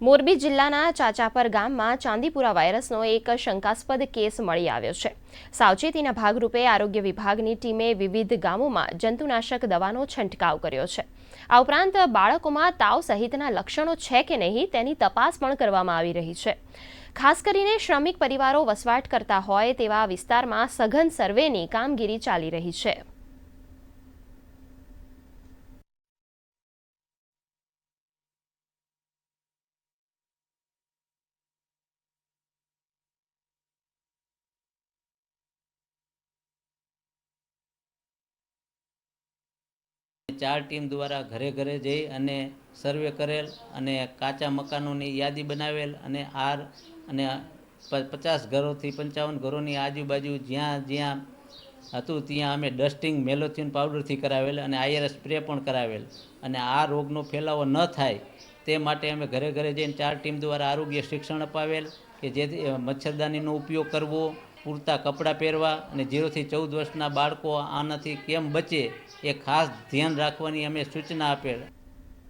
મોરબી જિલ્લાના ચાચાપર ગામમાં ચાંદીપુરા વાયરસનો એક શંકાસ્પદ કેસ મળી આવ્યો છે. સાવચેતીના ભાગરૂપે આરોગ્ય વિભાગની ટીમે વિવિધ ગામોમાં જંતુનાશક દવાનો છંટકાવ કર્યો છે. આ ઉપરાંત બાળકોમાં તાવ સહિતના લક્ષણો છે કે નહીં તેની તપાસ પણ કરવામાં આવી રહી છે. ખાસ કરીને શ્રમિક પરિવારો વસવાટ કરતા હોય તેવા વિસ્તારમાં સઘન સર્વેની કામગીરી ચાલી રહી છે. ચાર ટીમ દ્વારા ઘરે ઘરે જઈ અને સર્વે કરેલ અને કાચા મકાનોની યાદી બનાવેલ અને આર અને પચાસ ઘરોથી પંચાવન ઘરોની આજુબાજુ જ્યાં જ્યાં હતું ત્યાં અમે ડસ્ટિંગ મેલોથિન પાવડરથી કરાવેલ અને આઈઆરએસ સ્પ્રે પણ કરાવેલ. અને આ રોગનો ફેલાવો ન થાય તે માટે અમે ઘરે ઘરે જઈને ચાર ટીમ દ્વારા આરોગ્ય શિક્ષણ અપાવેલ કે જેથી મચ્છરદાનીનો ઉપયોગ કરવો પૂરતા કપડાં પહેરવા અને ઝીરોથી ચૌદ વર્ષના બાળકો આનાથી કેમ બચે એ ખાસ ધ્યાન રાખવાની અમે સૂચના આપેલ.